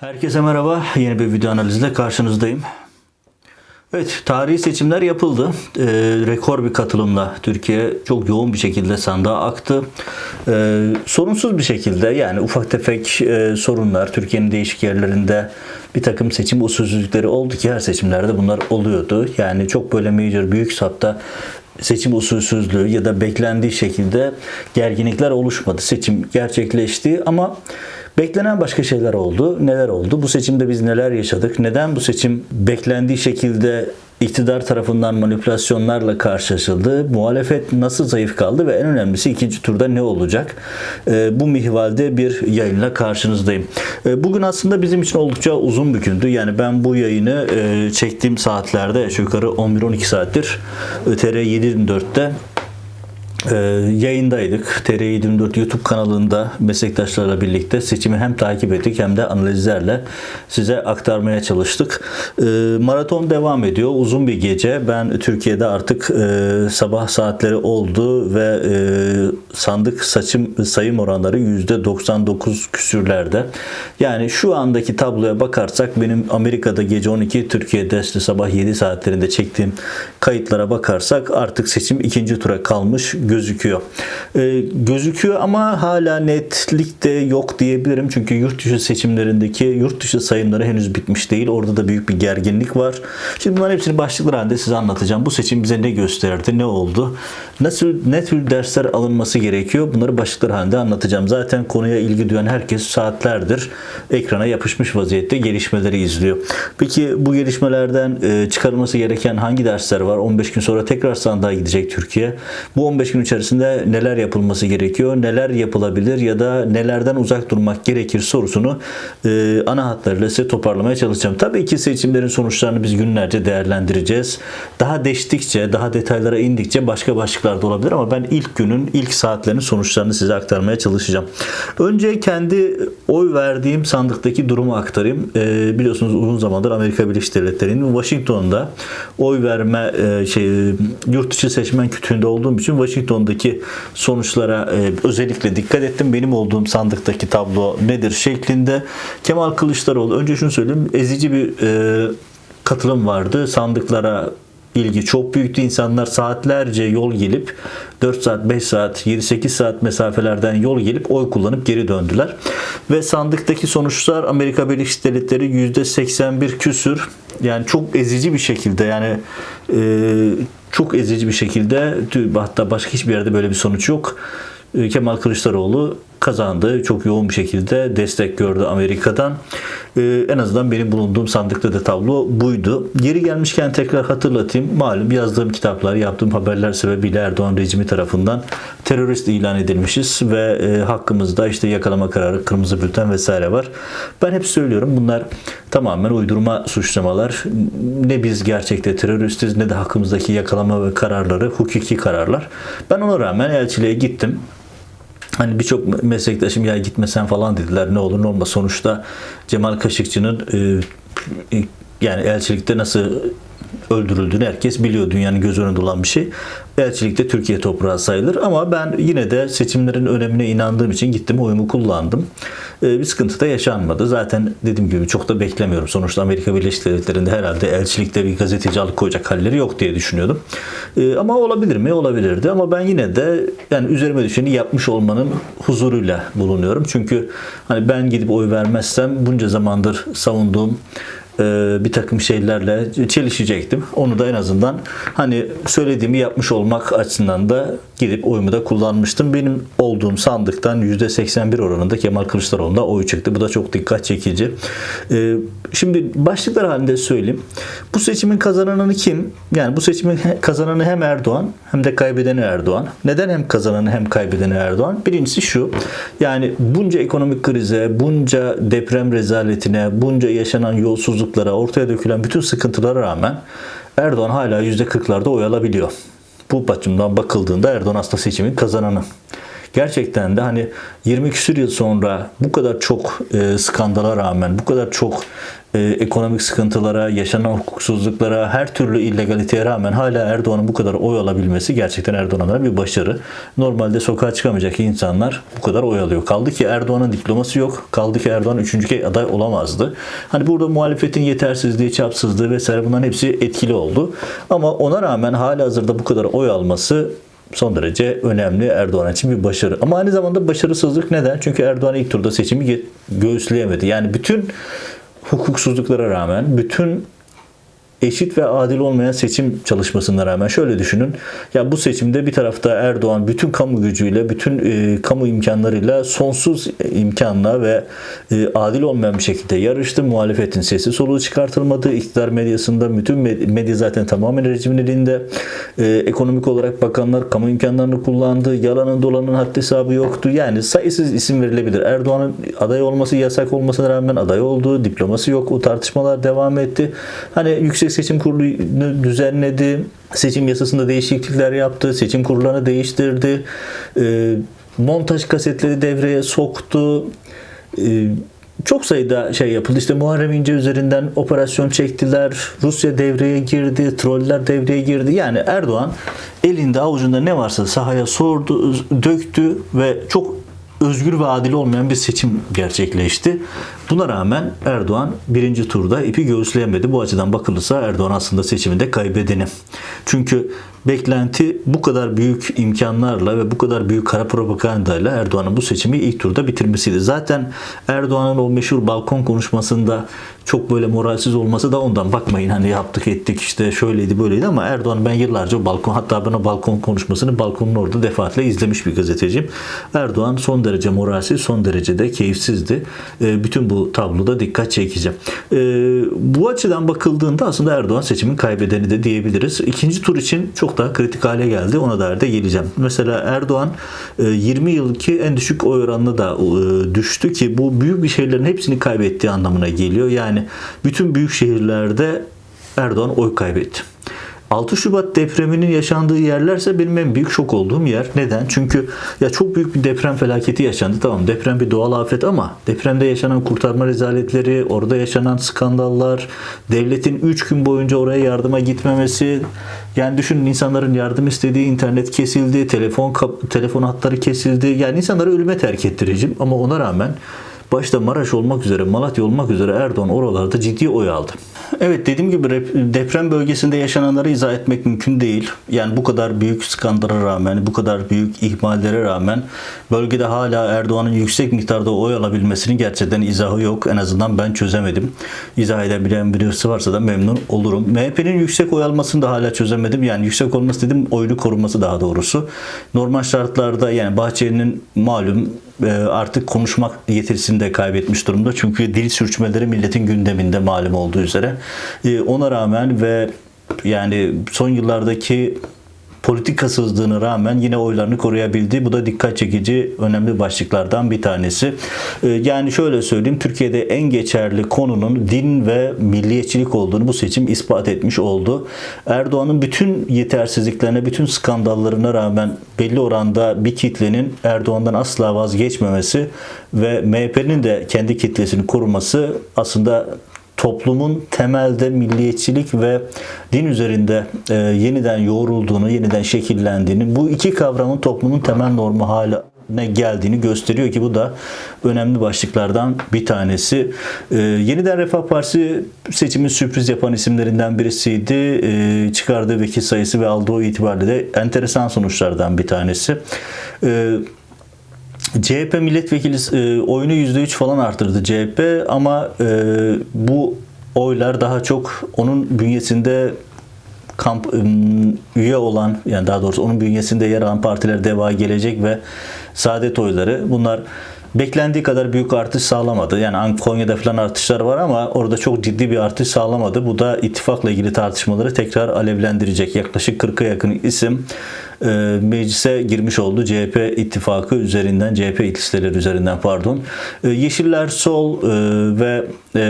Herkese merhaba. Yeni bir video analizle karşınızdayım. Evet, tarihi seçimler yapıldı. Ee, rekor bir katılımla Türkiye çok yoğun bir şekilde sandığa aktı. Ee, sorunsuz bir şekilde yani ufak tefek e, sorunlar Türkiye'nin değişik yerlerinde bir takım seçim usulsüzlükleri oldu ki her seçimlerde bunlar oluyordu. Yani çok böyle major büyük sapta seçim usulsüzlüğü ya da beklendiği şekilde gerginlikler oluşmadı. Seçim gerçekleşti ama beklenen başka şeyler oldu. Neler oldu? Bu seçimde biz neler yaşadık? Neden bu seçim beklendiği şekilde iktidar tarafından manipülasyonlarla karşılaşıldı? Muhalefet nasıl zayıf kaldı ve en önemlisi ikinci turda ne olacak? Ee, bu mihvalde bir yayınla karşınızdayım. Ee, bugün aslında bizim için oldukça uzun bir gündü. Yani ben bu yayını e, çektiğim saatlerde yukarı 11-12 saattir TR 724'te ee, yayındaydık. TR24 YouTube kanalında meslektaşlarla birlikte seçimi hem takip ettik hem de analizlerle size aktarmaya çalıştık. Ee, maraton devam ediyor. Uzun bir gece. Ben Türkiye'de artık e, sabah saatleri oldu ve e, sandık saçım sayım oranları %99 küsürlerde. Yani şu andaki tabloya bakarsak benim Amerika'da gece 12, Türkiye'de işte sabah 7 saatlerinde çektiğim kayıtlara bakarsak artık seçim ikinci tura kalmış gözüküyor. Ee, gözüküyor ama hala netlik de yok diyebilirim. Çünkü yurt dışı seçimlerindeki yurt dışı sayımları henüz bitmiş değil. Orada da büyük bir gerginlik var. Şimdi bunların hepsini başlıklar halinde size anlatacağım. Bu seçim bize ne gösterdi, ne oldu? Nasıl, ne tür dersler alınması gerekiyor? Bunları başlıklar halinde anlatacağım. Zaten konuya ilgi duyan herkes saatlerdir ekrana yapışmış vaziyette gelişmeleri izliyor. Peki bu gelişmelerden e, çıkarılması gereken hangi dersler var? 15 gün sonra tekrar sandığa gidecek Türkiye. Bu 15 gün içerisinde neler yapılması gerekiyor? Neler yapılabilir ya da nelerden uzak durmak gerekir sorusunu e, ana hatlarıyla size toparlamaya çalışacağım. Tabii ki seçimlerin sonuçlarını biz günlerce değerlendireceğiz. Daha deştikçe, daha detaylara indikçe başka başlıklar da olabilir ama ben ilk günün, ilk saatlerinin sonuçlarını size aktarmaya çalışacağım. Önce kendi oy verdiğim sandıktaki durumu aktarayım. E, biliyorsunuz uzun zamandır Amerika Birleşik Devletleri'nin Washington'da oy verme e, şey yurt dışı seçmen kütüğünde olduğum için Washington'daki sonuçlara e, özellikle dikkat ettim. Benim olduğum sandıktaki tablo nedir şeklinde. Kemal Kılıçdaroğlu önce şunu söyleyeyim. Ezici bir e, katılım vardı. Sandıklara ilgi çok büyüktü. İnsanlar saatlerce yol gelip 4 saat, 5 saat, 7-8 saat mesafelerden yol gelip oy kullanıp geri döndüler. Ve sandıktaki sonuçlar Amerika Birleşik Devletleri %81 küsür. Yani çok ezici bir şekilde yani e, çok ezici bir şekilde hatta başka hiçbir yerde böyle bir sonuç yok. E, Kemal Kılıçdaroğlu kazandı. Çok yoğun bir şekilde destek gördü Amerika'dan. Ee, en azından benim bulunduğum sandıkta da tablo buydu. Geri gelmişken tekrar hatırlatayım. Malum yazdığım kitaplar, yaptığım haberler sebebiyle Erdoğan rejimi tarafından terörist ilan edilmişiz ve e, hakkımızda işte yakalama kararı, kırmızı bülten vesaire var. Ben hep söylüyorum bunlar tamamen uydurma suçlamalar. Ne biz gerçekte teröristiz ne de hakkımızdaki yakalama ve kararları hukuki kararlar. Ben ona rağmen elçiliğe gittim. Hani birçok meslektaşım ya gitmesen falan dediler ne olur ne olmaz. Sonuçta Cemal Kaşıkçı'nın e, yani elçilikte nasıl öldürüldüğünü herkes biliyor. Dünyanın göz önünde olan bir şey. Elçilikte Türkiye toprağı sayılır ama ben yine de seçimlerin önemine inandığım için gittim oyumu kullandım. Ee, bir sıkıntı da yaşanmadı. Zaten dediğim gibi çok da beklemiyorum. Sonuçta Amerika Birleşik Devletleri'nde herhalde elçilikte bir gazeteci alıkoyacak halleri yok diye düşünüyordum. Ee, ama olabilir mi? Olabilirdi. Ama ben yine de yani üzerime düşeni yapmış olmanın huzuruyla bulunuyorum. Çünkü hani ben gidip oy vermezsem bunca zamandır savunduğum bir takım şeylerle çelişecektim. Onu da en azından hani söylediğimi yapmış olmak açısından da gidip oyumu da kullanmıştım. Benim olduğum sandıktan %81 oranında Kemal Kılıçdaroğlu'na oy çıktı. Bu da çok dikkat çekici. E, şimdi başlıklar halinde söyleyeyim. Bu seçimin kazananı kim? Yani bu seçimin kazananı hem Erdoğan hem de kaybedeni Erdoğan. Neden hem kazananı hem kaybedeni Erdoğan? Birincisi şu. Yani bunca ekonomik krize, bunca deprem rezaletine, bunca yaşanan yolsuzluklara, ortaya dökülen bütün sıkıntılara rağmen Erdoğan hala %40'larda oy alabiliyor. Bu açımdan bakıldığında Erdoğan aslında seçimin kazananı. Gerçekten de hani 20 küsur yıl sonra bu kadar çok e, skandala rağmen, bu kadar çok e, ekonomik sıkıntılara, yaşanan hukuksuzluklara, her türlü illegaliteye rağmen hala Erdoğan'ın bu kadar oy alabilmesi gerçekten Erdoğan'a bir başarı. Normalde sokağa çıkamayacak insanlar bu kadar oy alıyor. Kaldı ki Erdoğan'ın diploması yok. Kaldı ki Erdoğan üçüncü kez aday olamazdı. Hani burada muhalefetin yetersizliği, çapsızlığı vesaire bunların hepsi etkili oldu. Ama ona rağmen hala hazırda bu kadar oy alması son derece önemli Erdoğan için bir başarı. Ama aynı zamanda başarısızlık neden? Çünkü Erdoğan ilk turda seçimi göğüsleyemedi. Yani bütün hukuksuzluklara rağmen, bütün eşit ve adil olmayan seçim çalışmasına rağmen şöyle düşünün. Ya bu seçimde bir tarafta Erdoğan bütün kamu gücüyle, bütün e, kamu imkanlarıyla sonsuz imkanla ve e, adil olmayan bir şekilde yarıştı. Muhalefetin sesi soluğu çıkartılmadı. İktidar medyasında bütün med- medya zaten tamamen rejimin elinde. E, ekonomik olarak bakanlar kamu imkanlarını kullandı. Yalanın dolanın haddi hesabı yoktu. Yani sayısız isim verilebilir. Erdoğan'ın aday olması yasak olmasına rağmen aday oldu. Diploması yok. O tartışmalar devam etti. Hani yüksek Seçim Kurulu'nu düzenledi. Seçim yasasında değişiklikler yaptı. Seçim kurullarını değiştirdi. E, montaj kasetleri devreye soktu. E, çok sayıda şey yapıldı. İşte Muharrem İnce üzerinden operasyon çektiler. Rusya devreye girdi. Troller devreye girdi. Yani Erdoğan elinde avucunda ne varsa sahaya sordu, döktü ve çok özgür ve adil olmayan bir seçim gerçekleşti. Buna rağmen Erdoğan birinci turda ipi göğüsleyemedi. Bu açıdan bakılırsa Erdoğan aslında seçiminde kaybedeni. Çünkü beklenti bu kadar büyük imkanlarla ve bu kadar büyük kara propagandayla Erdoğan'ın bu seçimi ilk turda bitirmesiydi. Zaten Erdoğan'ın o meşhur balkon konuşmasında çok böyle moralsiz olması da ondan bakmayın hani yaptık ettik işte şöyleydi böyleydi ama Erdoğan ben yıllarca balkon hatta ben o balkon konuşmasını balkonun orada defaatle izlemiş bir gazeteciyim. Erdoğan son derece moralsiz son derece de keyifsizdi. E, bütün bu tabloda dikkat çekeceğim. E, bu açıdan bakıldığında aslında Erdoğan seçimin kaybedeni de diyebiliriz. İkinci tur için çok daha kritik hale geldi. Ona da da geleceğim. Mesela Erdoğan 20 yılki en düşük oy oranına da düştü ki bu büyük bir şehirlerin hepsini kaybettiği anlamına geliyor. Yani bütün büyük şehirlerde Erdoğan oy kaybetti. 6 Şubat depreminin yaşandığı yerlerse benim en büyük şok olduğum yer. Neden? Çünkü ya çok büyük bir deprem felaketi yaşandı. Tamam deprem bir doğal afet ama depremde yaşanan kurtarma rezaletleri, orada yaşanan skandallar, devletin 3 gün boyunca oraya yardıma gitmemesi, yani düşünün insanların yardım istediği internet kesildi, telefon telefon hatları kesildi. Yani insanları ölüme terk etti rejim ama ona rağmen başta Maraş olmak üzere, Malatya olmak üzere Erdoğan oralarda ciddi oy aldı. Evet dediğim gibi deprem bölgesinde yaşananları izah etmek mümkün değil. Yani bu kadar büyük skandala rağmen, bu kadar büyük ihmallere rağmen bölgede hala Erdoğan'ın yüksek miktarda oy alabilmesinin gerçekten izahı yok. En azından ben çözemedim. İzah edebilen birisi varsa da memnun olurum. MHP'nin yüksek oy almasını da hala çözemedim. Yani yüksek olması dedim oyunu koruması daha doğrusu. Normal şartlarda yani Bahçeli'nin malum e, artık konuşmak de kaybetmiş durumda. Çünkü dil sürçmeleri milletin gündeminde malum olduğu üzere. E, ona rağmen ve yani son yıllardaki politikasızlığına rağmen yine oylarını koruyabildi. Bu da dikkat çekici önemli başlıklardan bir tanesi. Ee, yani şöyle söyleyeyim Türkiye'de en geçerli konunun din ve milliyetçilik olduğunu bu seçim ispat etmiş oldu. Erdoğan'ın bütün yetersizliklerine, bütün skandallarına rağmen belli oranda bir kitlenin Erdoğan'dan asla vazgeçmemesi ve MHP'nin de kendi kitlesini koruması aslında toplumun temelde milliyetçilik ve din üzerinde e, yeniden yoğrulduğunu, yeniden şekillendiğini, bu iki kavramın toplumun temel normu haline geldiğini gösteriyor ki bu da önemli başlıklardan bir tanesi. Ee, yeniden Refah Partisi seçimin sürpriz yapan isimlerinden birisiydi. Ee, çıkardığı vekil sayısı ve aldığı itibariyle de enteresan sonuçlardan bir tanesi. Ee, CHP milletvekili e, oyunu %3 falan arttırdı CHP ama e, bu oylar daha çok onun bünyesinde kamp üye olan yani daha doğrusu onun bünyesinde yer alan partiler Deva Gelecek ve Saadet oyları bunlar beklendiği kadar büyük artış sağlamadı. Yani Konya'da falan artışlar var ama orada çok ciddi bir artış sağlamadı. Bu da ittifakla ilgili tartışmaları tekrar alevlendirecek. Yaklaşık 40'a yakın isim meclise girmiş oldu. CHP ittifakı üzerinden, CHP listeleri üzerinden pardon. E, Yeşiller Sol e, ve e,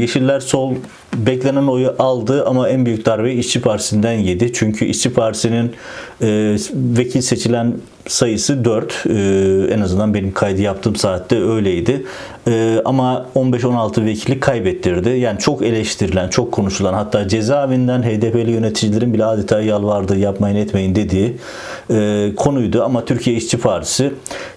Yeşiller Sol beklenen oyu aldı ama en büyük darbeyi İşçi Partisi'nden yedi. Çünkü İşçi Partisi'nin e, vekil seçilen sayısı 4. E, en azından benim kaydı yaptığım saatte öyleydi. E, ama 15-16 vekili kaybettirdi. Yani çok eleştirilen, çok konuşulan hatta cezaevinden HDP'li yöneticilerin bile adeta yalvardığı, yapmayın etmeyin dediği e, konuydu. Ama Türkiye İşçi Partisi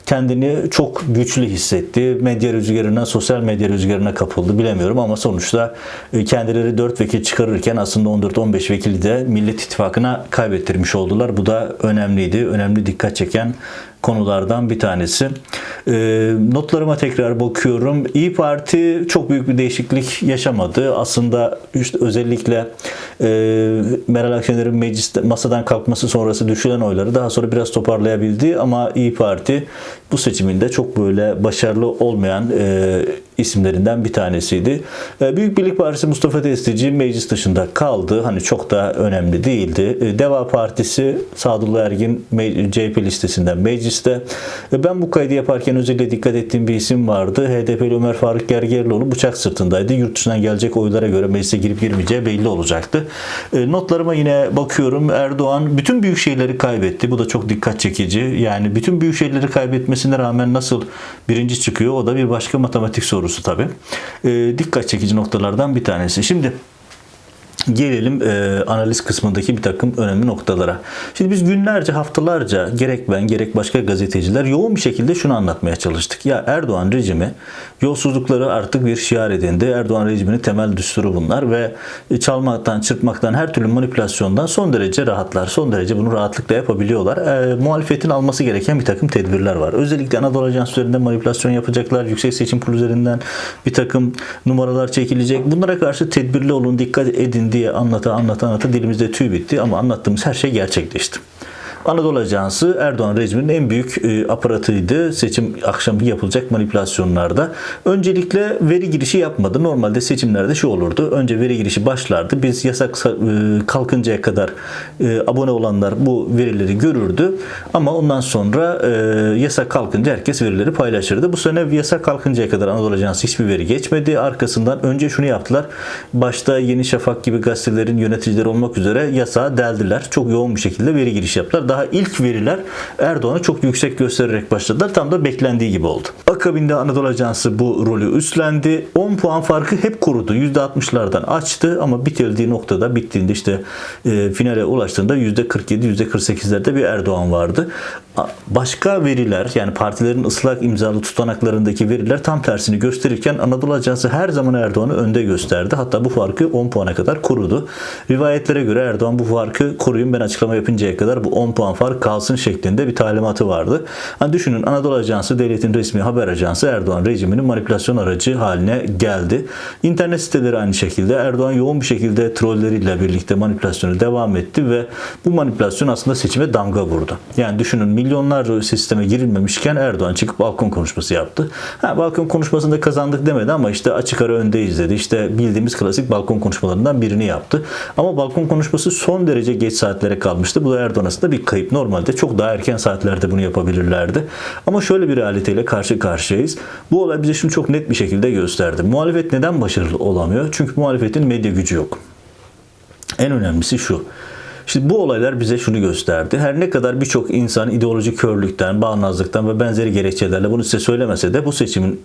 kendini çok güçlü hissetti. Medya rüzgarına, sosyal medya rüzgarına kapıldı bilemiyorum ama sonuçta e, kendileri 4 vekil çıkarırken aslında 14-15 vekili de Millet İttifakı'na kaybettirmiş oldular. Bu da önemliydi. Önemli dikkat çeken konulardan bir tanesi. E, notlarıma tekrar bakıyorum. İyi Parti çok büyük bir değişiklik yaşamadı. Aslında işte özellikle e, Meral Akşener'in mecliste masadan kalkması sonrası düşülen oyları daha sonra biraz toparlayabildi ama İyi Parti bu seçiminde çok böyle başarılı olmayan e, isimlerinden bir tanesiydi. E, Büyük Birlik Partisi Mustafa Testici meclis dışında kaldı. Hani çok da önemli değildi. E, Deva Partisi Sadullah Ergin CHP listesinden mecliste. E, Ben bu kaydı yaparken özellikle dikkat ettiğim bir isim vardı. HDP'li Ömer Faruk Gergerlioğlu bıçak sırtındaydı. Yurt dışından gelecek oylara göre meclise girip girmeyeceği belli olacaktı. E, Notlarıma yine bakıyorum. Erdoğan bütün büyük şeyleri kaybetti. Bu da çok dikkat çekici. Yani bütün büyük şeyleri kaybetmesine rağmen nasıl birinci çıkıyor o da bir başka matematik sorusu tabii. E, dikkat çekici noktalardan bir tanesi. Şimdi Gelelim e, analiz kısmındaki bir takım önemli noktalara. Şimdi biz günlerce, haftalarca gerek ben gerek başka gazeteciler yoğun bir şekilde şunu anlatmaya çalıştık. Ya Erdoğan rejimi yolsuzlukları artık bir şiar edindi. Erdoğan rejiminin temel düsturu bunlar ve çalmaktan, çırpmaktan, her türlü manipülasyondan son derece rahatlar. Son derece bunu rahatlıkla yapabiliyorlar. E, muhalefetin alması gereken bir takım tedbirler var. Özellikle Anadolu Ajansı üzerinden manipülasyon yapacaklar. Yüksek Seçim Kurulu üzerinden bir takım numaralar çekilecek. Bunlara karşı tedbirli olun, dikkat edin diye anlata anlata anlata dilimizde tüy bitti ama anlattığımız her şey gerçekleşti. Anadolu Ajansı Erdoğan rejiminin en büyük e, aparatıydı seçim akşamı yapılacak manipülasyonlarda. Öncelikle veri girişi yapmadı. Normalde seçimlerde şu olurdu. Önce veri girişi başlardı. Biz yasak e, kalkıncaya kadar e, abone olanlar bu verileri görürdü. Ama ondan sonra e, yasak kalkınca herkes verileri paylaşırdı. Bu sene yasak kalkıncaya kadar Anadolu Ajansı hiçbir veri geçmedi. Arkasından önce şunu yaptılar. Başta Yeni Şafak gibi gazetelerin yöneticileri olmak üzere yasağı deldiler. Çok yoğun bir şekilde veri girişi yaptılar. Daha ilk veriler Erdoğan'ı çok yüksek göstererek başladılar. Tam da beklendiği gibi oldu. Akabinde Anadolu Ajansı bu rolü üstlendi. 10 puan farkı hep korudu. %60'lardan açtı ama bitirdiği noktada bittiğinde işte e, finale ulaştığında %47, %48'lerde bir Erdoğan vardı. Başka veriler yani partilerin ıslak imzalı tutanaklarındaki veriler tam tersini gösterirken Anadolu Ajansı her zaman Erdoğan'ı önde gösterdi. Hatta bu farkı 10 puana kadar korudu. Rivayetlere göre Erdoğan bu farkı koruyun ben açıklama yapıncaya kadar bu 10 puan fark kalsın şeklinde bir talimatı vardı. Hani düşünün Anadolu Ajansı devletin resmi haber ajansı Erdoğan rejiminin manipülasyon aracı haline geldi. İnternet siteleri aynı şekilde Erdoğan yoğun bir şekilde trolleriyle birlikte manipülasyonu devam etti ve bu manipülasyon aslında seçime damga vurdu. Yani düşünün milyonlarca sisteme girilmemişken Erdoğan çıkıp balkon konuşması yaptı. Ha, balkon konuşmasında kazandık demedi ama işte açık ara öndeyiz dedi. İşte bildiğimiz klasik balkon konuşmalarından birini yaptı. Ama balkon konuşması son derece geç saatlere kalmıştı. Bu da Erdoğan aslında bir kayıp. Normalde çok daha erken saatlerde bunu yapabilirlerdi. Ama şöyle bir realiteyle karşı karşıyayız. Bu olay bize şunu çok net bir şekilde gösterdi. Muhalefet neden başarılı olamıyor? Çünkü muhalefetin medya gücü yok. En önemlisi şu. Şimdi bu olaylar bize şunu gösterdi. Her ne kadar birçok insan ideolojik körlükten, bağnazlıktan ve benzeri gerekçelerle bunu size söylemese de bu seçimin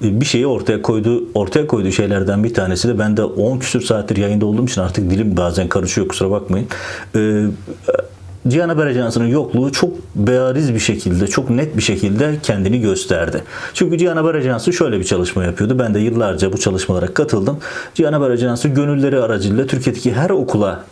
bir şeyi ortaya koyduğu ortaya koyduğu şeylerden bir tanesi de ben de 10 küsür saattir yayında olduğum için artık dilim bazen karışıyor kusura bakmayın. Ee, Cihan Haber yokluğu çok bariz bir şekilde, çok net bir şekilde kendini gösterdi. Çünkü Cihan Haber şöyle bir çalışma yapıyordu. Ben de yıllarca bu çalışmalara katıldım. Cihan Haber gönülleri aracılığıyla Türkiye'deki her okula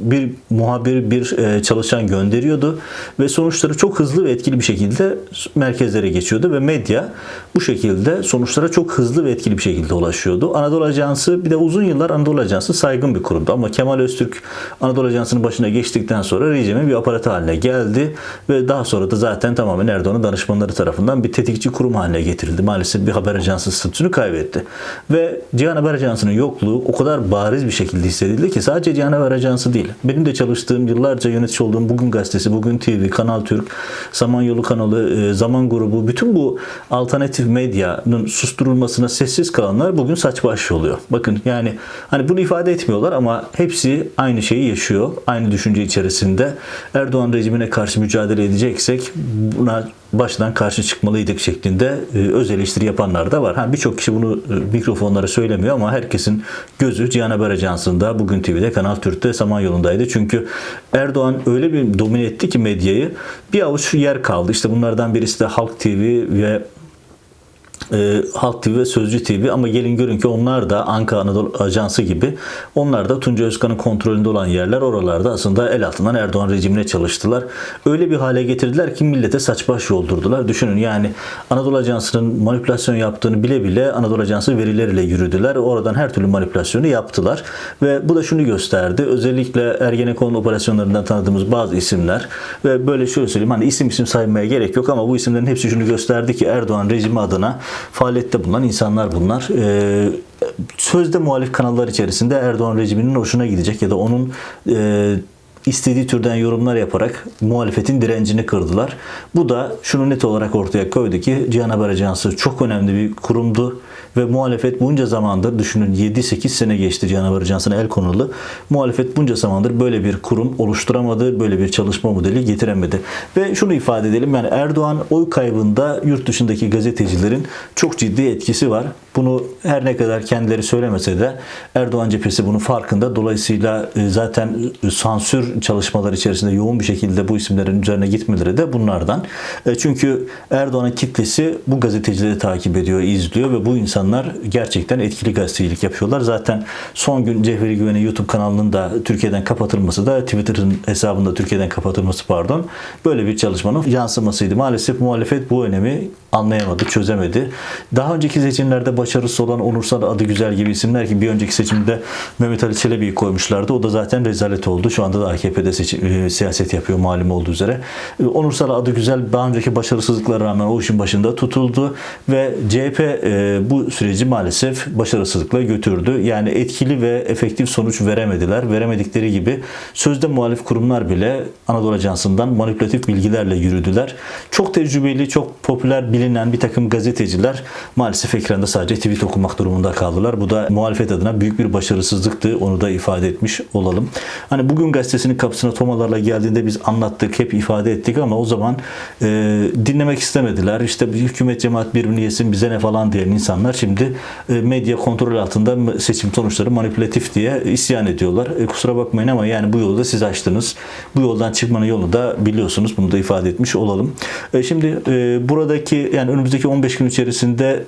bir muhabir, bir e, çalışan gönderiyordu ve sonuçları çok hızlı ve etkili bir şekilde merkezlere geçiyordu ve medya bu şekilde sonuçlara çok hızlı ve etkili bir şekilde ulaşıyordu. Anadolu Ajansı bir de uzun yıllar Anadolu Ajansı saygın bir kurumdu ama Kemal Öztürk Anadolu Ajansı'nın başına geçtikten sonra rejimin bir aparatı haline geldi ve daha sonra da zaten tamamen Erdoğan'ın danışmanları tarafından bir tetikçi kurum haline getirildi. Maalesef bir haber ajansı statüsünü kaybetti. Ve Cihan Haber Ajansı'nın yokluğu o kadar bariz bir şekilde hissedildi ki sadece Cihan Haber Ajansı Değil. Benim de çalıştığım yıllarca yönetici olduğum Bugün Gazetesi, Bugün TV, Kanal Türk, Samanyolu kanalı, e, Zaman grubu bütün bu alternatif medyanın susturulmasına sessiz kalanlar bugün saç baş oluyor. Bakın yani hani bunu ifade etmiyorlar ama hepsi aynı şeyi yaşıyor. Aynı düşünce içerisinde. Erdoğan rejimine karşı mücadele edeceksek buna baştan karşı çıkmalıydık şeklinde e, öz eleştiri yapanlar da var. Ha birçok kişi bunu e, mikrofonlara söylemiyor ama herkesin gözü Cihan Haber Ajansı'nda, Bugün TV'de, Kanal Türk'te, Samanyolu'ndaydı. Çünkü Erdoğan öyle bir domine etti ki medyayı bir avuç yer kaldı. İşte bunlardan birisi de Halk TV ve e, Halk TV ve Sözcü TV ama gelin görün ki onlar da Ankara Anadolu Ajansı gibi onlar da Tunca Özkan'ın kontrolünde olan yerler oralarda aslında el altından Erdoğan rejimine çalıştılar. Öyle bir hale getirdiler ki millete saç baş yoldurdular. Düşünün yani Anadolu Ajansı'nın manipülasyon yaptığını bile bile Anadolu Ajansı verileriyle yürüdüler. Oradan her türlü manipülasyonu yaptılar. Ve bu da şunu gösterdi. Özellikle Ergenekon operasyonlarından tanıdığımız bazı isimler ve böyle şöyle söyleyeyim hani isim isim saymaya gerek yok ama bu isimlerin hepsi şunu gösterdi ki Erdoğan rejimi adına faaliyette bulunan insanlar bunlar. Ee, sözde muhalif kanallar içerisinde Erdoğan rejiminin hoşuna gidecek ya da onun e, istediği türden yorumlar yaparak muhalefetin direncini kırdılar. Bu da şunu net olarak ortaya koydu ki Cihan Haber Ajansı çok önemli bir kurumdu ve muhalefet bunca zamandır düşünün 7-8 sene geçti Cihan Haber Ajansı'na el konulu. Muhalefet bunca zamandır böyle bir kurum oluşturamadı, böyle bir çalışma modeli getiremedi. Ve şunu ifade edelim yani Erdoğan oy kaybında yurt dışındaki gazetecilerin çok ciddi etkisi var. Bunu her ne kadar kendileri söylemese de Erdoğan cephesi bunun farkında. Dolayısıyla e, zaten sansür çalışmaları içerisinde yoğun bir şekilde bu isimlerin üzerine gitmeleri de bunlardan. E, Çünkü Erdoğan'ın kitlesi bu gazetecileri takip ediyor, izliyor ve bu insanlar gerçekten etkili gazetecilik yapıyorlar. Zaten son gün Cevheri Güven'in YouTube kanalının da Türkiye'den kapatılması da Twitter'ın hesabında Türkiye'den kapatılması pardon böyle bir çalışmanın yansımasıydı. Maalesef muhalefet bu önemi anlayamadı, çözemedi. Daha önceki seçimlerde başarısız olan Onursal adı güzel gibi isimler ki bir önceki seçimde Mehmet Ali Çelebi'yi koymuşlardı. O da zaten rezalet oldu. Şu anda da AKP'de seçim, e, siyaset yapıyor malum olduğu üzere. E, Onursal adı güzel daha önceki başarısızlıklara rağmen o işin başında tutuldu ve CHP e, bu süreci maalesef başarısızlıkla götürdü. Yani etkili ve efektif sonuç veremediler. Veremedikleri gibi sözde muhalif kurumlar bile Anadolu Ajansı'ndan manipülatif bilgilerle yürüdüler. Çok tecrübeli, çok popüler, bilinen bir takım gazeteciler maalesef ekranda sadece tweet okumak durumunda kaldılar. Bu da muhalefet adına büyük bir başarısızlıktı. Onu da ifade etmiş olalım. Hani bugün gazetesinin kapısına tomalarla geldiğinde biz anlattık, hep ifade ettik ama o zaman e, dinlemek istemediler. İşte hükümet cemaat birbirini yesin bize ne falan diyen insanlar şimdi e, medya kontrol altında seçim sonuçları manipülatif diye isyan ediyorlar. E, kusura bakmayın ama yani bu yolu da siz açtınız. Bu yoldan çıkmanın yolu da biliyorsunuz. Bunu da ifade etmiş olalım. E, şimdi e, buradaki yani önümüzdeki 15 gün içerisinde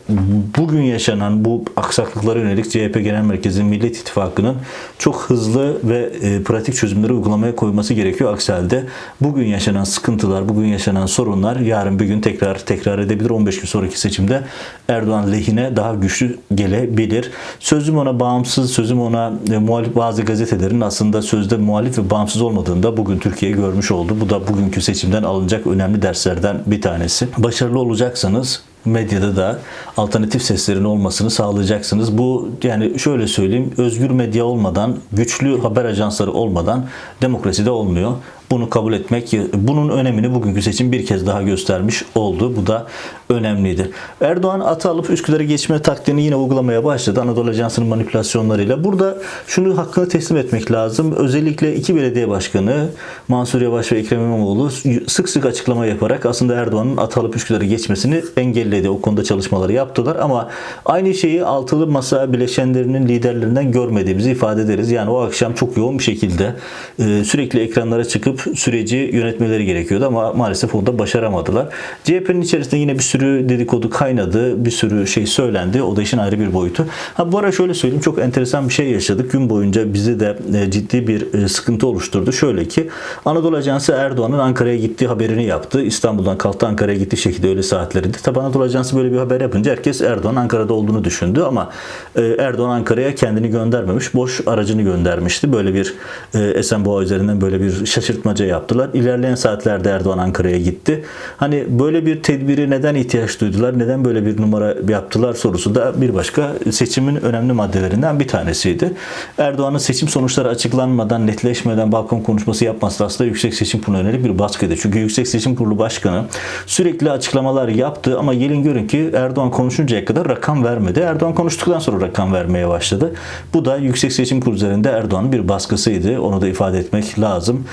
bugün yaşanan bu aksaklıklara yönelik CHP Genel Merkezi Millet İttifakı'nın çok hızlı ve e, pratik çözümleri uygulamaya koyması gerekiyor. Aksi halde bugün yaşanan sıkıntılar, bugün yaşanan sorunlar yarın bir gün tekrar tekrar edebilir. 15 gün sonraki seçimde Erdoğan lehine daha güçlü gelebilir. Sözüm ona bağımsız, sözüm ona e, muhalif bazı gazetelerin aslında sözde muhalif ve bağımsız olmadığını da bugün Türkiye görmüş oldu. Bu da bugünkü seçimden alınacak önemli derslerden bir tanesi. Başarılı olacaksanız medyada da alternatif seslerin olmasını sağlayacaksınız. Bu yani şöyle söyleyeyim özgür medya olmadan, güçlü haber ajansları olmadan demokrasi de olmuyor. Bunu kabul etmek, bunun önemini bugünkü seçim bir kez daha göstermiş oldu. Bu da önemliydi. Erdoğan atı alıp Üsküdar'ı geçme taktiğini yine uygulamaya başladı. Anadolu Ajansı'nın manipülasyonlarıyla. Burada şunu hakkını teslim etmek lazım. Özellikle iki belediye başkanı Mansur Yavaş ve Ekrem İmamoğlu sık sık açıklama yaparak aslında Erdoğan'ın atı alıp Üsküdar'ı geçmesini engelledi. O konuda çalışmaları yaptılar ama aynı şeyi altılı masa bileşenlerinin liderlerinden görmediğimizi ifade ederiz. Yani o akşam çok yoğun bir şekilde e, sürekli ekranlara çıkıp süreci yönetmeleri gerekiyordu ama maalesef onu da başaramadılar. CHP'nin içerisinde yine bir sürü dedikodu kaynadı, bir sürü şey söylendi. O da işin ayrı bir boyutu. Ha bu ara şöyle söyleyeyim çok enteresan bir şey yaşadık. Gün boyunca bizi de e, ciddi bir e, sıkıntı oluşturdu. Şöyle ki Anadolu Ajansı Erdoğan'ın Ankara'ya gittiği haberini yaptı. İstanbul'dan kalktı Ankara'ya gittiği şekilde öyle saatlerinde. Tabi Anadolu Ajansı böyle bir haber yapınca herkes Erdoğan Ankara'da olduğunu düşündü ama e, Erdoğan Ankara'ya kendini göndermemiş. Boş aracını göndermişti. Böyle bir Esenboğa üzerinden böyle bir şaşırtma kışkırtmaca yaptılar. İlerleyen saatlerde Erdoğan Ankara'ya gitti. Hani böyle bir tedbiri neden ihtiyaç duydular? Neden böyle bir numara yaptılar sorusu da bir başka seçimin önemli maddelerinden bir tanesiydi. Erdoğan'ın seçim sonuçları açıklanmadan, netleşmeden balkon konuşması yapması aslında Yüksek Seçim Kurulu'na yönelik bir baskıydı. Çünkü Yüksek Seçim Kurulu Başkanı sürekli açıklamalar yaptı ama gelin görün ki Erdoğan konuşuncaya kadar rakam vermedi. Erdoğan konuştuktan sonra rakam vermeye başladı. Bu da Yüksek Seçim Kurulu üzerinde Erdoğan'ın bir baskısıydı. Onu da ifade etmek lazım.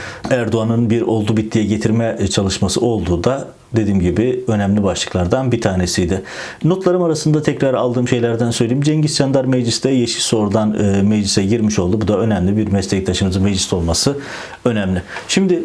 Erdoğan'ın bir oldu bittiye getirme çalışması olduğu da dediğim gibi önemli başlıklardan bir tanesiydi. Notlarım arasında tekrar aldığım şeylerden söyleyeyim. Cengiz Çandar mecliste Yeşil Sor'dan e, meclise girmiş oldu. Bu da önemli. Bir meslektaşınızın mecliste olması önemli. Şimdi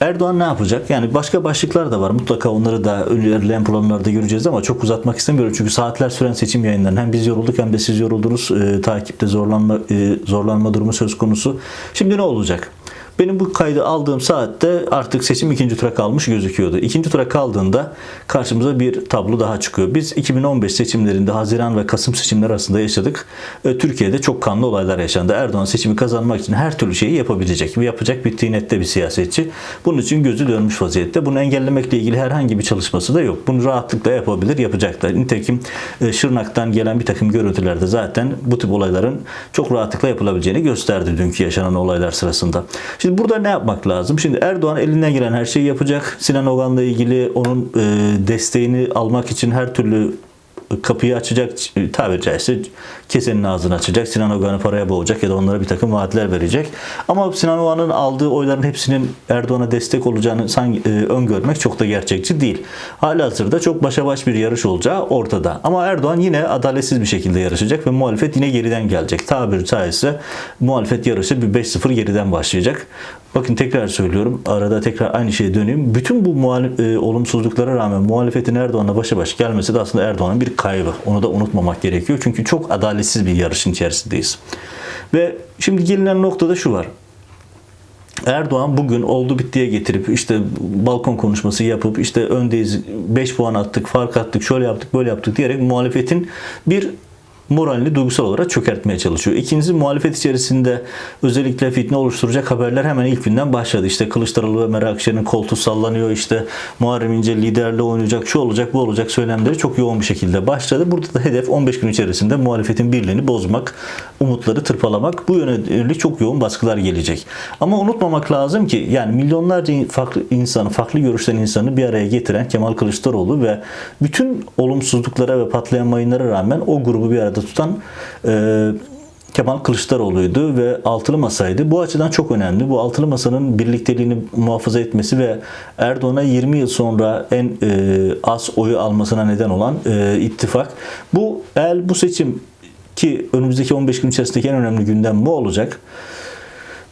Erdoğan ne yapacak? Yani başka başlıklar da var. Mutlaka onları da önerilen programlarda göreceğiz ama çok uzatmak istemiyorum. Çünkü saatler süren seçim yayınlarının hem biz yorulduk hem de siz yoruldunuz. E, takipte zorlanma e, zorlanma durumu söz konusu. Şimdi ne olacak? Benim bu kaydı aldığım saatte artık seçim ikinci tura kalmış gözüküyordu. İkinci tura kaldığında karşımıza bir tablo daha çıkıyor. Biz 2015 seçimlerinde Haziran ve Kasım seçimleri arasında yaşadık. Türkiye'de çok kanlı olaylar yaşandı. Erdoğan seçimi kazanmak için her türlü şeyi yapabilecek yapacak bir tinette bir siyasetçi. Bunun için gözü dönmüş vaziyette. Bunu engellemekle ilgili herhangi bir çalışması da yok. Bunu rahatlıkla yapabilir, yapacaklar. Nitekim e, Şırnak'tan gelen bir takım görüntülerde zaten bu tip olayların çok rahatlıkla yapılabileceğini gösterdi dünkü yaşanan olaylar sırasında. Şimdi Şimdi burada ne yapmak lazım? Şimdi Erdoğan elinden gelen her şeyi yapacak. Sinan Ogan'la ilgili onun e, desteğini almak için her türlü kapıyı açacak tabiri caizse kesenin ağzını açacak. Sinan Ogan'ı paraya boğacak ya da onlara bir takım vaatler verecek. Ama Sinan Ogan'ın aldığı oyların hepsinin Erdoğan'a destek olacağını sanki, e, öngörmek çok da gerçekçi değil. Halihazırda çok başa baş bir yarış olacağı ortada. Ama Erdoğan yine adaletsiz bir şekilde yarışacak ve muhalefet yine geriden gelecek. Tabiri caizse muhalefet yarışı bir 5-0 geriden başlayacak. Bakın tekrar söylüyorum. Arada tekrar aynı şeye döneyim. Bütün bu muhalif, e, olumsuzluklara rağmen muhalefetin Erdoğan'la başa baş gelmesi de aslında Erdoğan'ın bir kaybı. Onu da unutmamak gerekiyor. Çünkü çok adaletsiz bir yarışın içerisindeyiz. Ve şimdi gelinen noktada şu var. Erdoğan bugün oldu bittiye getirip işte balkon konuşması yapıp işte öndeyiz 5 puan attık fark attık şöyle yaptık böyle yaptık diyerek muhalefetin bir moralini duygusal olarak çökertmeye çalışıyor. İkincisi muhalefet içerisinde özellikle fitne oluşturacak haberler hemen ilk günden başladı. İşte Kılıçdaroğlu ve Meral Akşener'in koltuğu sallanıyor. İşte Muharrem İnce liderle oynayacak, şu olacak, bu olacak söylemleri çok yoğun bir şekilde başladı. Burada da hedef 15 gün içerisinde muhalefetin birliğini bozmak, umutları tırpalamak. Bu yönelik çok yoğun baskılar gelecek. Ama unutmamak lazım ki yani milyonlarca farklı insanı, farklı görüşten insanı bir araya getiren Kemal Kılıçdaroğlu ve bütün olumsuzluklara ve patlayan mayınlara rağmen o grubu bir arada ayakta tutan e, Kemal Kılıçdaroğlu'ydu ve altılı masaydı. Bu açıdan çok önemli. Bu altılı masanın birlikteliğini muhafaza etmesi ve Erdoğan'a 20 yıl sonra en e, az oyu almasına neden olan e, ittifak. Bu el bu seçim ki önümüzdeki 15 gün içerisindeki en önemli gündem bu olacak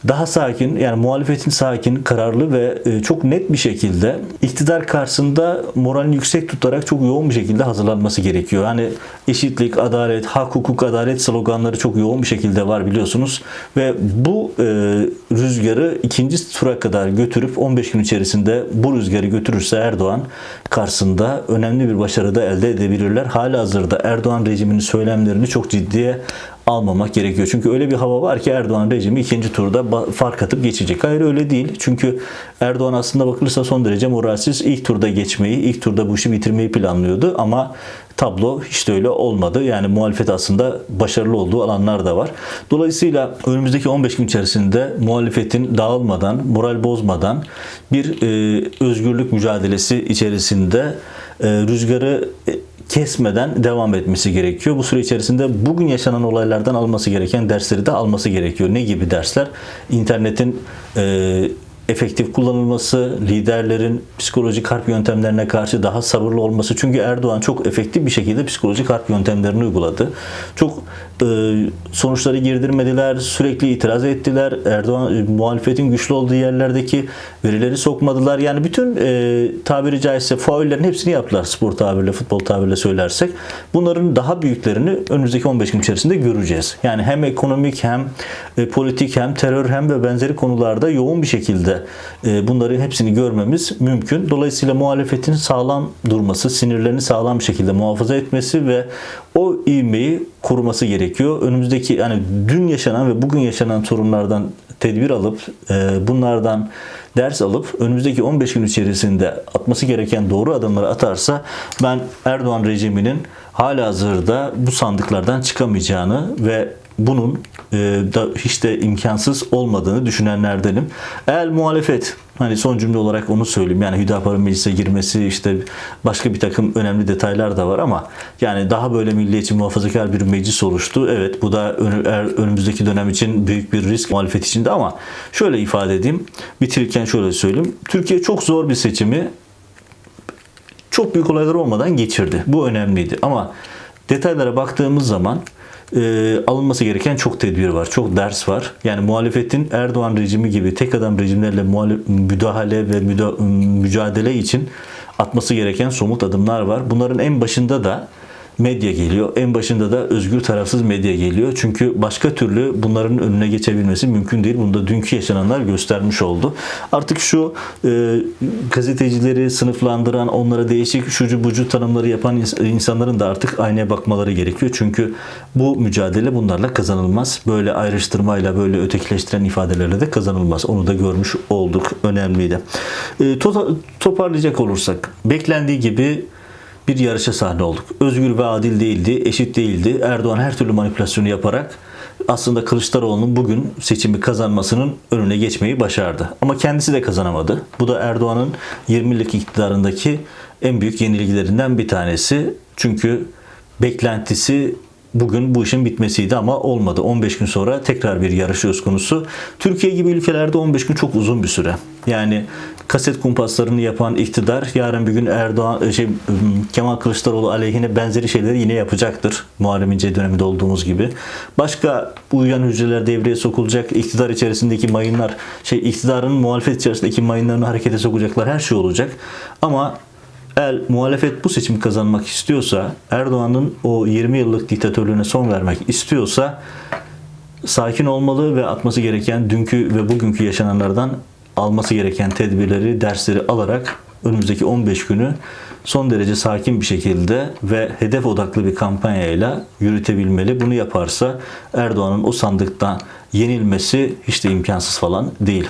daha sakin yani muhalefetin sakin, kararlı ve e, çok net bir şekilde iktidar karşısında moralini yüksek tutarak çok yoğun bir şekilde hazırlanması gerekiyor. Hani eşitlik, adalet, hak, hukuk, adalet sloganları çok yoğun bir şekilde var biliyorsunuz ve bu e, rüzgarı ikinci tura kadar götürüp 15 gün içerisinde bu rüzgarı götürürse Erdoğan karşısında önemli bir başarı da elde edebilirler. Hala hazırda Erdoğan rejiminin söylemlerini çok ciddiye almamak gerekiyor. Çünkü öyle bir hava var ki Erdoğan rejimi ikinci turda fark atıp geçecek. Hayır öyle değil. Çünkü Erdoğan aslında bakılırsa son derece moralsiz ilk turda geçmeyi, ilk turda bu işi bitirmeyi planlıyordu ama tablo hiç de öyle olmadı. Yani muhalefet aslında başarılı olduğu alanlar da var. Dolayısıyla önümüzdeki 15 gün içerisinde muhalefetin dağılmadan, moral bozmadan bir e, özgürlük mücadelesi içerisinde e, rüzgarı kesmeden devam etmesi gerekiyor. Bu süre içerisinde bugün yaşanan olaylardan alması gereken dersleri de alması gerekiyor. Ne gibi dersler? İnternetin e, efektif kullanılması, liderlerin psikolojik harp yöntemlerine karşı daha sabırlı olması. Çünkü Erdoğan çok efektif bir şekilde psikolojik harp yöntemlerini uyguladı. Çok e, sonuçları girdirmediler, sürekli itiraz ettiler. Erdoğan e, muhalefetin güçlü olduğu yerlerdeki verileri sokmadılar. Yani bütün e, tabiri caizse faullerin hepsini yaptılar spor tabirle, futbol tabirle söylersek. Bunların daha büyüklerini önümüzdeki 15 gün içerisinde göreceğiz. Yani hem ekonomik hem e, politik hem terör hem de benzeri konularda yoğun bir şekilde e, bunları hepsini görmemiz mümkün. Dolayısıyla muhalefetin sağlam durması, sinirlerini sağlam bir şekilde muhafaza etmesi ve o ivmeyi koruması gerekiyor. Önümüzdeki yani dün yaşanan ve bugün yaşanan sorunlardan tedbir alıp e, bunlardan ders alıp önümüzdeki 15 gün içerisinde atması gereken doğru adımları atarsa ben Erdoğan rejiminin halihazırda bu sandıklardan çıkamayacağını ve bunun e, da hiç de imkansız olmadığını düşünenlerdenim. Eğer muhalefet hani son cümle olarak onu söyleyeyim yani Hüdapar'ın meclise girmesi işte başka bir takım önemli detaylar da var ama yani daha böyle milliyetçi muhafazakar bir meclis oluştu. Evet bu da önü- önümüzdeki dönem için büyük bir risk muhalefet içinde ama şöyle ifade edeyim bitirirken şöyle söyleyeyim. Türkiye çok zor bir seçimi çok büyük olaylar olmadan geçirdi. Bu önemliydi. Ama detaylara baktığımız zaman e, alınması gereken çok tedbir var, çok ders var. Yani muhalefetin Erdoğan rejimi gibi tek adam rejimlerle müdahale ve müda- mücadele için atması gereken somut adımlar var. Bunların en başında da medya geliyor. En başında da özgür tarafsız medya geliyor. Çünkü başka türlü bunların önüne geçebilmesi mümkün değil. Bunu da dünkü yaşananlar göstermiş oldu. Artık şu e, gazetecileri sınıflandıran, onlara değişik şucu bucu tanımları yapan ins- insanların da artık aynaya bakmaları gerekiyor. Çünkü bu mücadele bunlarla kazanılmaz. Böyle ayrıştırmayla, böyle ötekileştiren ifadelerle de kazanılmaz. Onu da görmüş olduk. Önemliydi. E, to- toparlayacak olursak, beklendiği gibi bir yarışa sahne olduk. Özgür ve adil değildi, eşit değildi. Erdoğan her türlü manipülasyonu yaparak aslında Kılıçdaroğlu'nun bugün seçimi kazanmasının önüne geçmeyi başardı. Ama kendisi de kazanamadı. Bu da Erdoğan'ın 20 yıllık iktidarındaki en büyük yenilgilerinden bir tanesi. Çünkü beklentisi bugün bu işin bitmesiydi ama olmadı. 15 gün sonra tekrar bir yarış söz konusu. Türkiye gibi ülkelerde 15 gün çok uzun bir süre. Yani kaset kumpaslarını yapan iktidar yarın bir gün Erdoğan şey Kemal Kılıçdaroğlu aleyhine benzeri şeyleri yine yapacaktır. Muharrem İnce döneminde olduğumuz gibi. Başka uyuyan hücreler devreye sokulacak. iktidar içerisindeki mayınlar şey iktidarın muhalefet içerisindeki mayınlarını harekete sokacaklar. Her şey olacak. Ama eğer muhalefet bu seçimi kazanmak istiyorsa, Erdoğan'ın o 20 yıllık diktatörlüğüne son vermek istiyorsa sakin olmalı ve atması gereken dünkü ve bugünkü yaşananlardan alması gereken tedbirleri, dersleri alarak önümüzdeki 15 günü son derece sakin bir şekilde ve hedef odaklı bir kampanyayla yürütebilmeli. Bunu yaparsa Erdoğan'ın o sandıktan yenilmesi hiç de imkansız falan değil.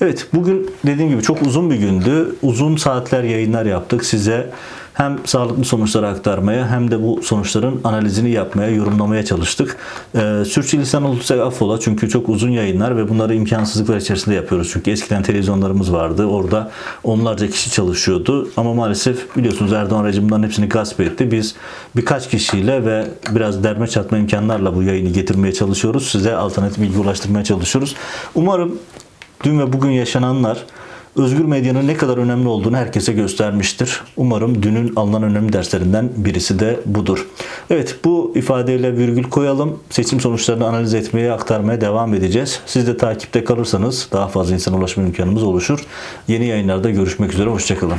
Evet bugün dediğim gibi çok uzun bir gündü. Uzun saatler yayınlar yaptık size hem sağlıklı sonuçları aktarmaya hem de bu sonuçların analizini yapmaya, yorumlamaya çalıştık. Ee, sürçülisan olursa affola çünkü çok uzun yayınlar ve bunları imkansızlıklar içerisinde yapıyoruz. Çünkü eskiden televizyonlarımız vardı. Orada onlarca kişi çalışıyordu. Ama maalesef biliyorsunuz Erdoğan bunların hepsini gasp etti. Biz birkaç kişiyle ve biraz derme çatma imkanlarla bu yayını getirmeye çalışıyoruz. Size alternatif bilgi ulaştırmaya çalışıyoruz. Umarım dün ve bugün yaşananlar özgür medyanın ne kadar önemli olduğunu herkese göstermiştir. Umarım dünün alınan önemli derslerinden birisi de budur. Evet bu ifadeyle virgül koyalım. Seçim sonuçlarını analiz etmeye, aktarmaya devam edeceğiz. Siz de takipte kalırsanız daha fazla insana ulaşma imkanımız oluşur. Yeni yayınlarda görüşmek üzere. Hoşçakalın.